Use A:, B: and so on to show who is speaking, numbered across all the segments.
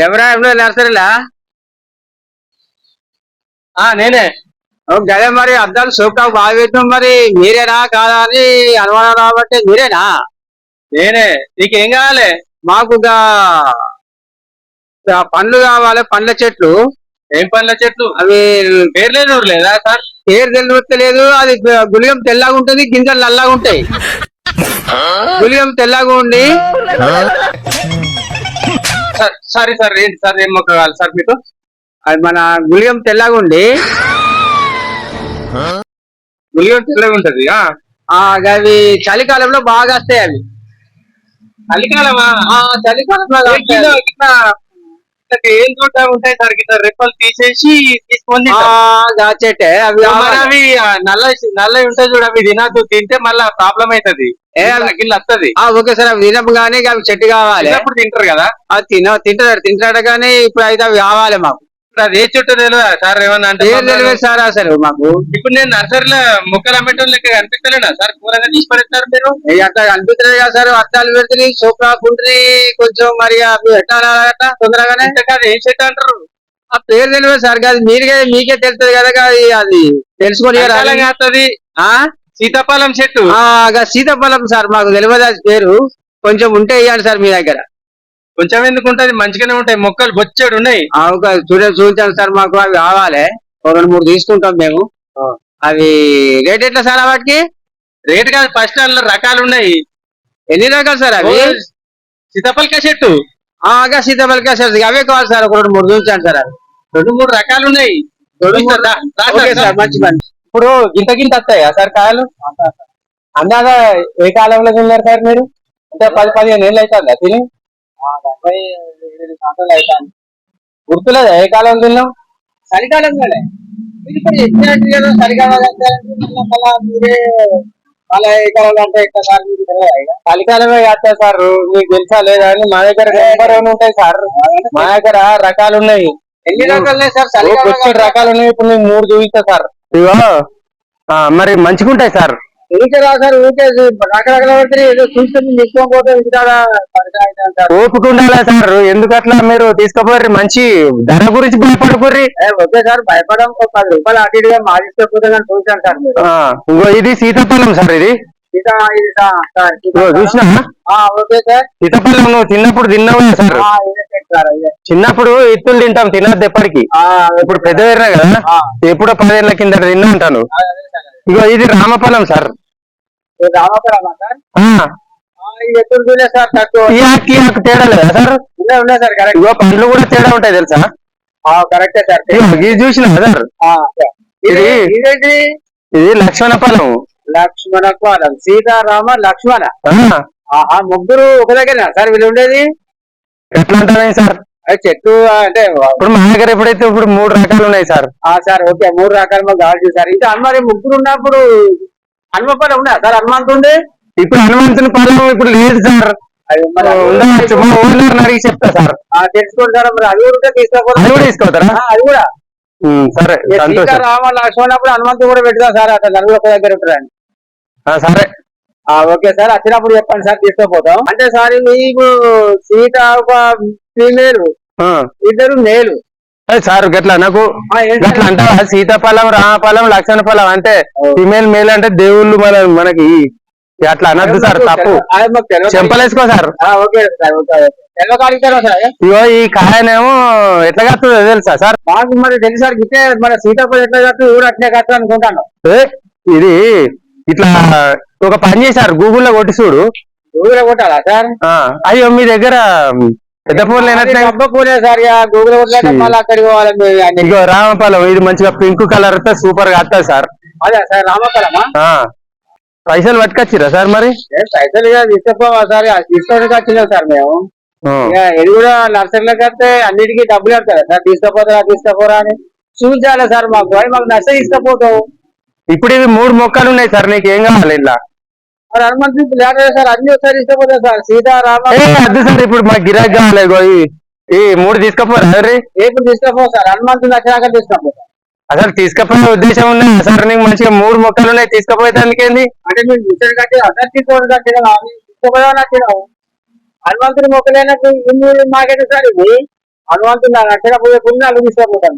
A: ఎవరా ఎవరో నర్సరీలా
B: ఆ నేనే.
A: గదే మరి అద్దాలు సోప్టాకు బాగా పెట్టినాం మరి మీరేనా కాదా అని అనుమానం రాబట్టి మీరేనా?
B: నేనే. నీకేం కావాలి?
A: మాకు పండ్లు కావాలి పండ్ల చెట్లు.
B: ఏం పండ్ల చెట్లు?
A: అవి
B: పేర్లేని ఊరు లేదా సార్?
A: పేరు తెలియలేదు అది గులిగం తెల్లగా ఉంటుంది గింజలు నల్లగా ఉంటాయి. గులిగం తెల్లగా ఉండి
B: సార్ సారీ ఏంటి సార్ ఏం మొక్క కావాలి సార్ మీకు?
A: అది మన గులిగం తెల్లగా ఉండి
B: గులిగం తెల్లగా ఉంటది
A: అవి చలికాలంలో బాగా వస్తాయి అవి.
B: చలికాలమా?
A: చలికాలంలో
B: ఏ
A: కాస్తాయి
B: కిలో
A: అవి.
B: ఇట్లా ఏం చోట ఉంటాయి సార్ ఇట్లా రెప్పలు తీసేసి తీసుకొని
A: చెట్టే అవి.
B: అవి నల్ల నల్ల ఉంటాయి చూడు అవి తినద్దు తింటే మళ్ళా ప్రాబ్లం అవుతుంది. గిల్ల వస్తుంది.
A: ఓకే సార్ అవి తినపు కానీ అవి చెట్టు కావాలి.
B: చిన్నప్పుడు తింటారు కదా?
A: అది తిన తింటాడు తింటాడు కానీ ఇప్పుడు అయితే అవి కావాలి మాకు.
B: అది ఏ చుట్టూ తెలియదా సార్ ఏమన్నా అంటే
A: ఏం తెలియదు సార్ అసలు మాకు.
B: ఇప్పుడు నేను నర్సరీలో మొక్కలు అమ్మటం లెక్క కనిపిస్తలేనా సార్? కూరగా తీసి పడేస్తారు మీరు?
A: అట్లా అనిపిస్తుంది కదా సార్ అద్దాలు పెడుతుంది సోప్ రాకుంటుంది కొంచెం మరి అవి ఎట్లా తొందరగానే?
B: అంటే కాదు ఏం చెట్టు అంటారు?
A: ఆ పేరు తెలియదు సార్ కాదు మీరుగా మీకే తెలుస్తుంది కదా అది అది తెలుసుకొని.
B: కాస్తుంది
A: ఆ?
B: సీతాఫలం చెట్టు?
A: ఆ, గా సీతాఫలం సార్ మాకు తెలియదు అది పేరు. కొంచెం ఉంటే ఇవ్వండి సార్ మీ దగ్గర.
B: కొంచెం ఎందుకు ఉంటది? మంచిగానే ఉంటాయి. మొక్కలు బొచ్చాడు ఉన్నాయి.
A: ఆ, ఒక చూడ చూపించండి సార్ మాకు అవి కావాలి. ఒక రెండు మూడు తీసుకుంటాం మేము. అవి రేట్ ఎట్లా సార్ వాటికి?
B: రేట్ కాదు ఫస్ట్ అందులో రకాలు ఉన్నాయి.
A: ఎన్ని రకాలు సార్ అవి?
B: సీతాఫలకాయ చెట్టు.
A: సీతాఫలకాయ సార్ అవే కావాలి సార్ ఒక రెండు మూడు చూపించండి సార్. అవి
B: రెండు మూడు రకాలు ఉన్నాయి.
A: మంచి పని.
B: ఇప్పుడు గింత గింత వస్తాయా సార్ కాయలు? అందాక ఏ కాలంలో తిన్నారు సార్ మీరు? అంటే పది పదిహేను ఏళ్ళు అవుతుందా తిని? గుర్తులేదా ఏ కాలం తిన్నాం?
A: చలికాలంలోనే మీరు ఇప్పుడు చెప్పినట్టు కదా చలికాలం మీరే మళ్ళా ఏ కాలంలో అంటే ఎట్లా సార్ మీకు తెలియదా?
B: చలికాలమే కాస్తా సార్ మీకు తెలుసా లేదా అని మా దగ్గర నెంబర్ వన్ ఉంటాయి సార్. మా దగ్గర రకాలు ఉన్నాయి.
A: ఎన్ని రకాలు ఉన్నాయి సార్ చలికాలం
B: రకాలు ఉన్నాయి ఇప్పుడు నేను మూడు చూపిస్తా సార్. మరి మంచిగుంటాయి సార్.
A: ఊరికే సార్ ఊరికే రకరకాల ఏదో తీసుకోకపోతే
B: ఓపిక ఉండాలా సార్? ఎందుకు అట్లా మీరు తీసుకుపోర్రి? మంచి ధర గురించి భయపడకుర్రి.
A: ఓకే సార్ భయపడడం ఒక పది రూపాయలు అటు ఇటుగా కానీ చూసాను సార్ మీరు.
B: ఇంకో ఇది సీతాఫలం సార్ ఇది. చూసినా?
A: ఆ, ఓకే సార్.
B: సీతాఫలం నువ్వు చిన్నప్పుడు తిన్నావు కదా సార్. చిన్నప్పుడు ఇత్తులు తింటాం తినద్దు ఎప్పటికి.
A: ఆ,
B: ఇప్పుడు పెద్ద కదా? ఎప్పుడో పదేళ్ళ కింద తిన్నా ఉంటాను. ఇగో ఇది రామఫలం సార్. తేడా లేదా సార్? ఇగో పండ్లు కూడా తేడా ఉంటాయి తెలుసా?
A: ఆ, కరెక్టే సార్
B: ఇది చూసినా సార్?
A: ఆ, సార్. ఇది
B: ఇది- లక్ష్మణ ఫలం
A: లక్ష్మణ పాదం సీతారామ లక్ష్మణ. ముగ్గురు ఒక దగ్గర సార్? వీళ్ళు ఉండేది?
B: ఎట్లా అంటారే సార్?
A: చెట్టు అంటే
B: ఇప్పుడు మా దగ్గర ఎప్పుడైతే ఇప్పుడు మూడు రకాలు ఉన్నాయి సార్.
A: ఆ సార్ ఓకే మూడు రకాలు మాకు కావాలి సార్. ఇంకా మరి ముగ్గురు ఉన్నప్పుడు హనుమపల్లి ఉందా సార్ హనుమంతుండే
B: ఇప్పుడు హనుమంతుని ఫలం ఇప్పుడు లేదు సార్. ఉండవచ్చు మా ఓనర్ అడిగి చెప్తా సార్.
A: ఆ, తెలుసుకోండి సార్. మరి అది కూడా తీసుకోకపోతే
B: అది కూడా తీసుకోతారా
A: అది కూడా.
B: సరే సంతోషం.
A: సీతారామ లక్ష్మణ అప్పుడు హనుమంతు కూడా పెడతాం సార్. అక్కడ నలుగురు ఒక దగ్గర ఉంటారండి.
B: ఆ, సరే.
A: Okay sir. వచ్చినప్పుడు చెప్పండి సార్. తీసుకుపోతాం. అంటే సార్ మీకు సీత ఒక ఫీమేల్. ఇద్దరు మేలు
B: సార్ గట్లా నాకు? గట్లా? అంటావా? సీతాఫలం రామఫలం లక్ష్మణ ఫలం అంటే ఫిమేల్ మేల్ అంటే దేవుళ్ళు మన మనకి. అట్లా అనద్దు సార్ తప్పు. చెంపలేసుకో సార్. ఇగో ఈ కాయనేమో ఎట్లా కస్తుందో తెలుసా సార్?
A: మాకు మరి తెలుసు సార్ గిట్టే మన సీతాపతి ఎట్లా కట్టు ఊరు అట్లే కట్టు అనుకుంటాను.
B: ఇది ఇట్లా ఒక పని చేశారు గూగుల్లో కొట్టి చూడు.
A: గూగుల్ కొట్టాలా సార్?
B: ఆ, అయ్యో మీ దగ్గర పెద్ద ఫోన్
A: ఇక
B: రామఫలం ఇది మంచిగా పింక్ కలర్తో సూపర్గా వస్తుంది సార్.
A: అదే సార్
B: పైసలు పట్టుకొచ్చిరా సార్ మరి?
A: పైసలు తీసుకుపోవా సార్ ఇక తీసుకోవడానికి వచ్చినాం సార్ మేము. ఇది కూడా నర్సరీలోకి వస్తే అన్నిటికీ డబ్బులు కడతారా సార్ తీసుకపోతారా తీసుకపోరా అని. చూపించాలి సార్ మాకు మాకు నష్టం తీసుకపోతావు.
B: ఇప్పుడు ఇవి మూడు మొక్కలు ఉన్నాయి సార్ నీకు ఏం కావాలి ఇలా?
A: మరి లేటర్ సార్ అన్ని ఒకసారి సార్. సీతారామ
B: ఇప్పుడు మా గిరాక్ ఈ- మూడు తీసుకపోరా
A: తీసుకపో సార్ నచ్చినాక
B: అసలు తీసుకపోయే ఉద్దేశం ఉన్నది సార్ నీకు మంచిగా మూడు మొక్కలు ఉన్నాయి తీసుకపోయే దానికి ఏంది?
A: అంటే మీరు మిషన్ కట్టి కట్టినా నచ్చినావు హనుమంతుడి మొక్కలైనకు ఇన్ని సార్ ఇది హనుమంతుడు నాకు కొన్ని నాలుగు తీసుకుపోతాం.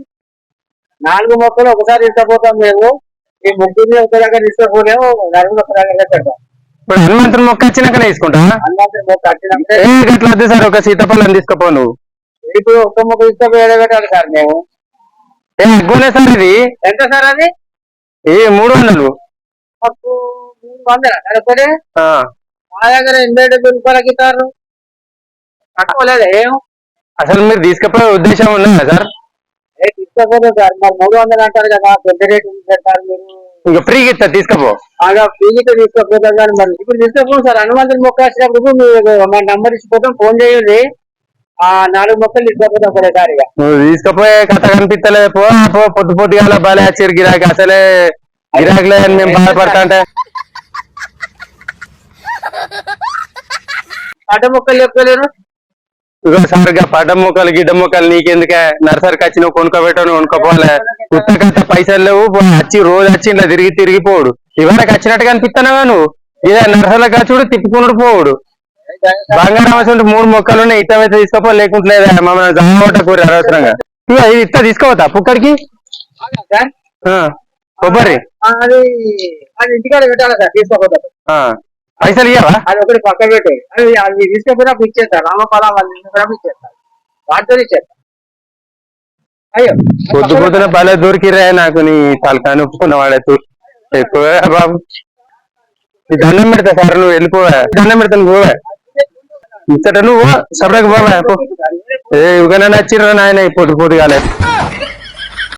A: నాలుగు మొక్కలు ఒకసారి తీసుకుపోతాం మేము. ఈ ముగ్గురిని ఒక దగ్గర తీసుకుపోలేము నలుగురు ఒక దగ్గర పెడతాం
B: ఇప్పుడు హనుమంతుని మొక్క వచ్చినాకనే తీసుకుంటా?
A: హనుమంతుడి మొక్క వచ్చినప్పుడే
B: ఏ గట్ల వద్దు సార్ ఒక సీతాఫలం తీసుకోపో నువ్వు.
A: ఇప్పుడు ఒక్క మొక్క తీసుకుపోయి పెట్టాలి సార్ మేము.
B: ఏ సార్ ఇది?
A: ఎంత సార్ అది?
B: ఏ మూడు వందలు.
A: మాకు మూడు వందల సరిపోతే
B: ఆ,
A: మా దగ్గర ఎనభై డెబ్బై రూపాయలకి ఇస్తారు. తక్కువ లేదా ఏం?
B: అసలు మీరు తీసుకుపోయే ఉద్దేశం ఉన్నదా సార్?
A: ఏ తీసుకోకూడదు సార్ మరి మూడు వందలు అంటారు కదా పెద్ద రేటు పెట్టారు మీరు.
B: ఇంకా ఫ్రీగా ఇస్తా తీసుకపో.
A: బాగా ఫీజుతో తీసుకోకపోతాం కానీ మరి ఇప్పుడు తీసుకోపోం సార్ హనుమంతుని మొక్క వచ్చినప్పుడు మీరు మా నంబర్ ఇచ్చిపోతాం ఫోన్ చేయండి. ఆ నాలుగు మొక్కలు తీసుకోపోతాం ఒకటేసారిగా
B: నువ్వు తీసుకుపోయే కథ కనిపిస్తలేదు పో పొద్దు పొద్దుగాల బాలే వచ్చారు గిరాకీ అసలే గిరాకీలే మేము బాధపడతా అంటే.
A: అడ్డ మొక్కలు చెప్పలేరు?
B: ఇగో సార్ పడ్డ మొక్కలు గిడ్డ మొక్కలు నీకెందుకే? నర్సరీకి వచ్చి నువ్వు కొనుక్కోబెట్టావు నువ్వు కొనుక్కోపోలే కుత్త కట్ట పైసలు లేవు వచ్చి రోజు వచ్చి ఇలా తిరిగి తిరిగిపోవుడు ఇవరకు వచ్చినట్టుగా అనిపిస్తున్నావా నువ్వు? ఇదే నర్సరీకి వచ్చుడు తిప్పుకున్నాడు పోవుడు. బంగారం మూడు మొక్కలు ఉన్నాయి ఇతమైతే తీసుకోపో లేకుంటే మమ్మల్ని జమ్మోట కూర అనవసరంగా. ఇది ఇస్తా తీసుకోవద్దా పుక్కడికి. కొబ్బరి. పైసలు ఇయ్యవా?
A: అది ఒకటి పక్క పెట్టి. అది తీసుకపోయినప్పుడు ఇచ్చేస్తారు రామఫలం వాళ్ళు ఇచ్చేస్తారు వాటితో ఇచ్చేస్తారు అయ్యో
B: పొద్దు పొద్దున భలే దొరికిరా నాకు నీ తలకాయ ఒప్పుకున్న వాడే ఎక్కువ బాబు. నీ దండం పెడతా సార్ నువ్వు వెళ్ళిపోవా. దండం పెడతా నువ్వు పోవా. ఇచ్చట నువ్వు సపరేట్ పోవా ఏ ఇవ్వగానే నచ్చిర్రా నాయన పొద్దు పొద్దు కాలేదు